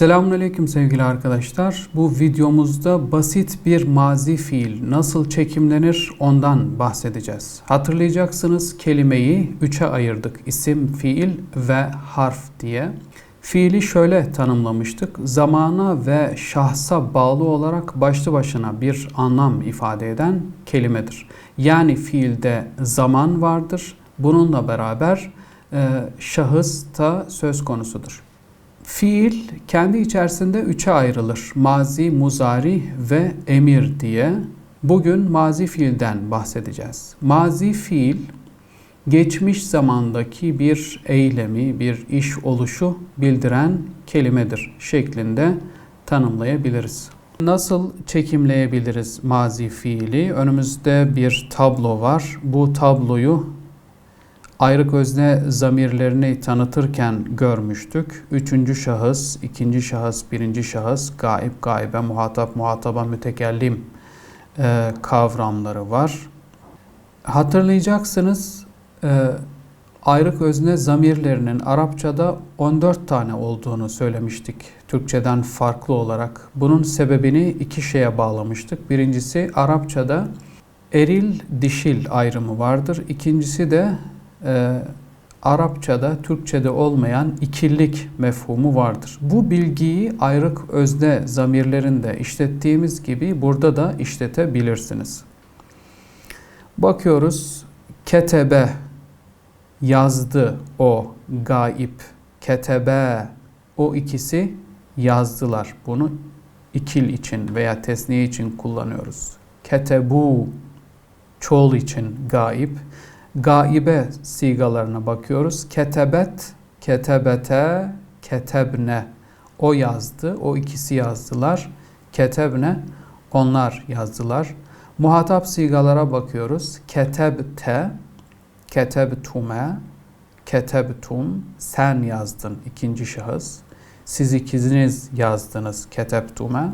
Selamünaleyküm sevgili arkadaşlar. Bu videomuzda basit bir mazi fiil nasıl çekimlenir ondan bahsedeceğiz. Hatırlayacaksınız kelimeyi üçe ayırdık. İsim, fiil ve harf diye. Fiili şöyle tanımlamıştık. Zamana ve şahsa bağlı olarak başlı başına bir anlam ifade eden kelimedir. Yani fiilde zaman vardır. Bununla beraber e, şahıs da söz konusudur. Fiil kendi içerisinde üçe ayrılır. Mazi, muzari ve emir diye. Bugün mazi fiilden bahsedeceğiz. Mazi fiil geçmiş zamandaki bir eylemi, bir iş oluşu bildiren kelimedir şeklinde tanımlayabiliriz. Nasıl çekimleyebiliriz mazi fiili? Önümüzde bir tablo var. Bu tabloyu ayrık özne zamirlerini tanıtırken görmüştük. Üçüncü şahıs, ikinci şahıs, birinci şahıs, gaib, gaibe, muhatap, muhataba, mütekellim e, kavramları var. Hatırlayacaksınız e, ayrık özne zamirlerinin Arapçada 14 tane olduğunu söylemiştik Türkçeden farklı olarak. Bunun sebebini iki şeye bağlamıştık. Birincisi Arapçada eril dişil ayrımı vardır. İkincisi de e, Arapçada, Türkçede olmayan ikillik mefhumu vardır. Bu bilgiyi ayrık özne zamirlerinde işlettiğimiz gibi burada da işletebilirsiniz. Bakıyoruz ketebe yazdı o gaip ketebe o ikisi yazdılar. Bunu ikil için veya tesniye için kullanıyoruz. Ketebu çoğul için gaip gaibe sigalarına bakıyoruz. Ketebet, ketebete, ketebne. O yazdı, o ikisi yazdılar. Ketebne, onlar yazdılar. Muhatap sigalara bakıyoruz. Ketebte, ketebtume, ketebtum, sen yazdın ikinci şahıs. Siz ikiniz yazdınız ketebtume,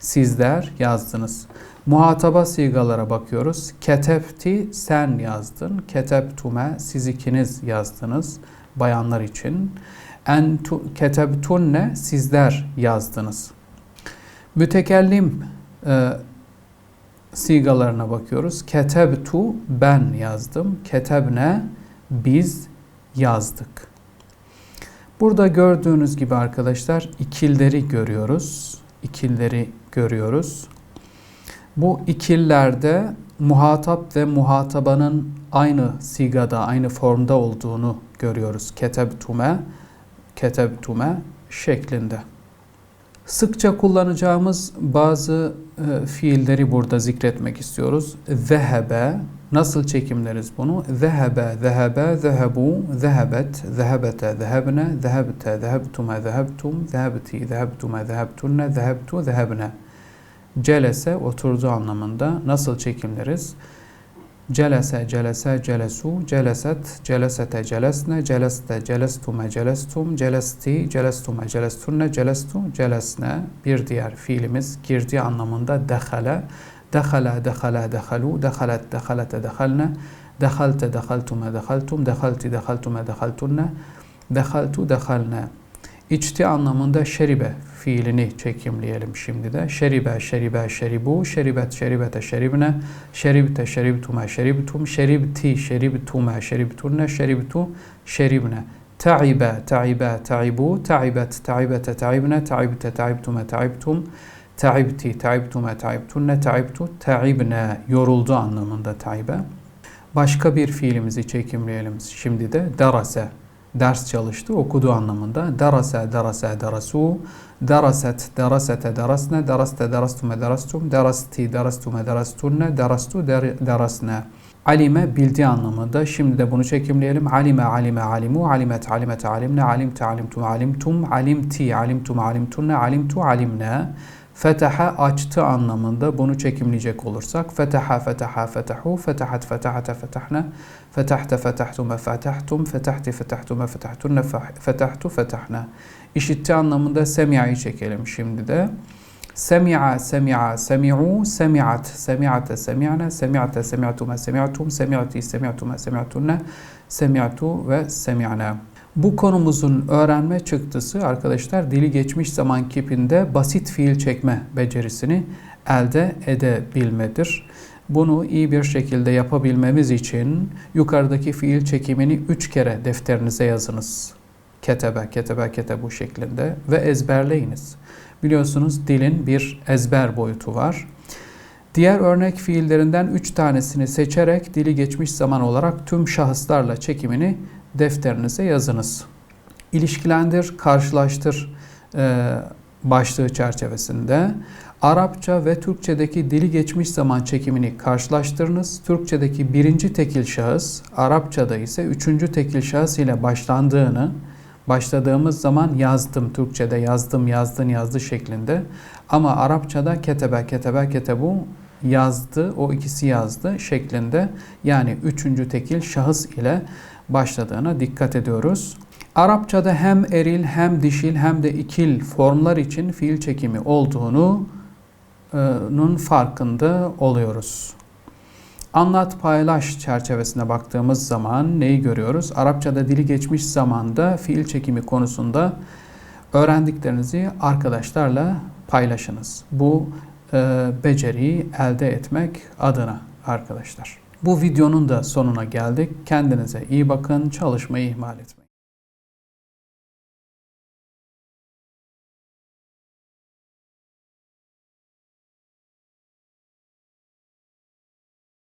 sizler yazdınız. Muhataba sigalara bakıyoruz. Ketepti sen yazdın. Keteptume siz ikiniz yazdınız bayanlar için. Entu ketebtunne sizler yazdınız. Mütekellim e, sigalarına bakıyoruz. Ketebtu ben yazdım. Ketebne biz yazdık. Burada gördüğünüz gibi arkadaşlar ikilleri görüyoruz. İkilleri görüyoruz. Bu ikillerde muhatap ve muhatabanın aynı sigada, aynı formda olduğunu görüyoruz. Ketebtume, ketebtume şeklinde. Sıkça kullanacağımız bazı e, fiilleri burada zikretmek istiyoruz. Zehebe, nasıl çekimleriz bunu? Zehebe, zehebe, zehebu, zehebet, zehebete, zehebne, zehebte, zehebtume, zehebtum, zehebti, zehebtume, zehebtunne, zehebtu, zehebne celese oturdu anlamında nasıl çekimleriz? Celese, celese, celesu, celeset, celesete, celesne, celeste, celestume, celestum, celesti, celestume, celestunne, celestu, celesne. Bir diğer fiilimiz girdi anlamında dehale, dehala, dehala, dehalu, dehalet, dehalete, dehalne, dehalte, dehaltume, dehaltum, dehalti, dehaltume, dehaltunne, dehaltu, dehalne. İçti anlamında şeribe fiilini çekimleyelim şimdi de. Şeribe, şeribe, şeribu, şeribet, şeribete, şeribne, şeribte, şeribtume, şeribtum, şeribti, şeribtume, şeribtunne, şeribtu, şeribne. Ta'ibe, ta'ibe, ta'ibu, ta'ibet, ta'ibete, ta'ibne, ta'ibte, ta'ibtume, ta'ibtum, ta'ibti, ta'ibtume, ta'ibtunne, ta'ibtu, ta'ibne. Yoruldu anlamında ta'ibe. Başka bir fiilimizi çekimleyelim şimdi de. Darase, ders çalıştı, okudu anlamında. Darase, darase, darasu, daraset, darasete, darasne, daraste, darastume, darastum, darasti, darastume, darastunne, darastu, darasne. Alime bildi anlamında. Şimdi de bunu çekimleyelim. Alime, alime, alimu, alimet, alimet, alimne, alimte, alimtum, alimtum, alimti, alimtum, alimtunne, alimtu, alimne. Fetaha açtı anlamında bunu çekimleyecek olursak fetaha fetaha fetahu fetahat fetahate fetahne fetahte fetahtume fetahtum fetahti fetahtume fetahtunne fetahtu fetahne işitti anlamında semi'yi çekelim şimdi de. Semi'a semi'a semi'u semi'at semi'ate semi'ne semi'ate semi'tume semi'tum semi'ti semi'tume semi'tunne semi'tu ve semi'ne Bu konumuzun öğrenme çıktısı arkadaşlar dili geçmiş zaman kipinde basit fiil çekme becerisini elde edebilmedir. Bunu iyi bir şekilde yapabilmemiz için yukarıdaki fiil çekimini 3 kere defterinize yazınız. Ketebe, ketebe, kete bu şeklinde ve ezberleyiniz. Biliyorsunuz dilin bir ezber boyutu var. Diğer örnek fiillerinden 3 tanesini seçerek dili geçmiş zaman olarak tüm şahıslarla çekimini defterinize yazınız. İlişkilendir, karşılaştır e, başlığı çerçevesinde Arapça ve Türkçedeki dili geçmiş zaman çekimini karşılaştırınız. Türkçedeki birinci tekil şahıs, Arapçada ise üçüncü tekil şahıs ile başlandığını, başladığımız zaman yazdım, Türkçede yazdım, yazdın, yazdı şeklinde. Ama Arapçada ketebe, ketebe, ketebu yazdı, o ikisi yazdı şeklinde. Yani üçüncü tekil şahıs ile başladığına dikkat ediyoruz. Arapçada hem eril hem dişil hem de ikil formlar için fiil çekimi olduğunu nun farkında oluyoruz. Anlat paylaş çerçevesine baktığımız zaman neyi görüyoruz? Arapçada dili geçmiş zamanda fiil çekimi konusunda öğrendiklerinizi arkadaşlarla paylaşınız. Bu e, beceriyi elde etmek adına arkadaşlar. Bu videonun da sonuna geldik. Kendinize iyi bakın, çalışmayı ihmal etmeyin.